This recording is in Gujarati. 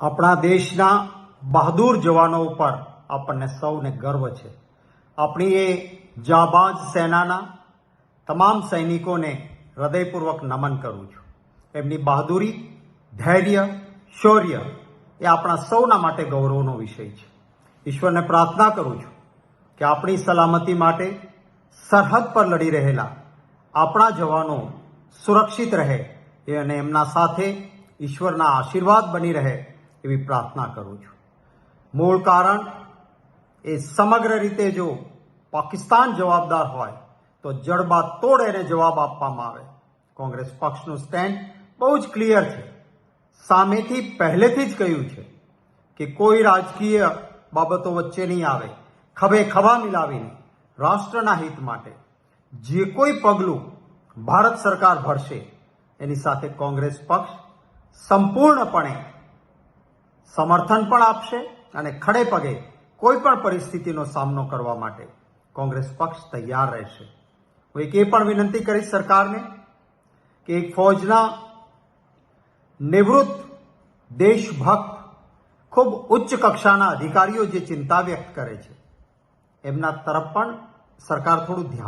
આપણા દેશના બહાદુર જવાનો ઉપર આપણને સૌને ગર્વ છે. આપણી એ જાબાજ સેનાના તમામ સૈનિકોને હૃદયપૂર્વક નમન કરું છું. એમની બહાદુરી, ધૈર્ય, શૌર્ય એ આપણા સૌના માટે ગૌરવનો વિષય છે. ઈશ્વરને પ્રાર્થના કરું છું કે આપણી સલામતી માટે સરહદ પર લડી રહેલા આપણા જવાનો સુરક્ષિત રહે અને એમના સાથે ઈશ્વરના આશીર્વાદ બની રહે એવી પ્રાર્થના કરું છું. મૂળ કારણ એ સમગ્ર રીતે જો પાકિસ્તાન જવાબદાર હોય, તો જડબા તોડ એને જવાબ આપવામાં આવે. કોંગ્રેસ પક્ષનું સ્ટેન્ડ બહુ જ ક્લિયર છે. સામેથી પહેલેથી જ કહ્યું છે કે કોઈ રાજકીય બાબતો વચ્ચે નહીં આવે, ખભે ખભા મિલાવીને રાષ્ટ્રના હિત માટે જે કોઈ પગલું ભારત સરકાર ભરશે, એની સાથે કોંગ્રેસ પક્ષ સંપૂર્ણપણે સમર્થન પણ આપશે અને ખડે પગે કોઈ પણ પરિસ્થિતિનો સામનો કરવા માટે કોંગ્રેસ પક્ષ તૈયાર રહેશે. હું એક એ પણ વિનંતી કરીશ સરકારને કે એક ફૌજના નિવૃત્ત દેશભક્ત ખૂબ ઉચ્ચ કક્ષાના અધિકારીઓ જે ચિંતા વ્યક્ત કરે છે, એમના તરફ પણ સરકાર થોડું ધ્યાન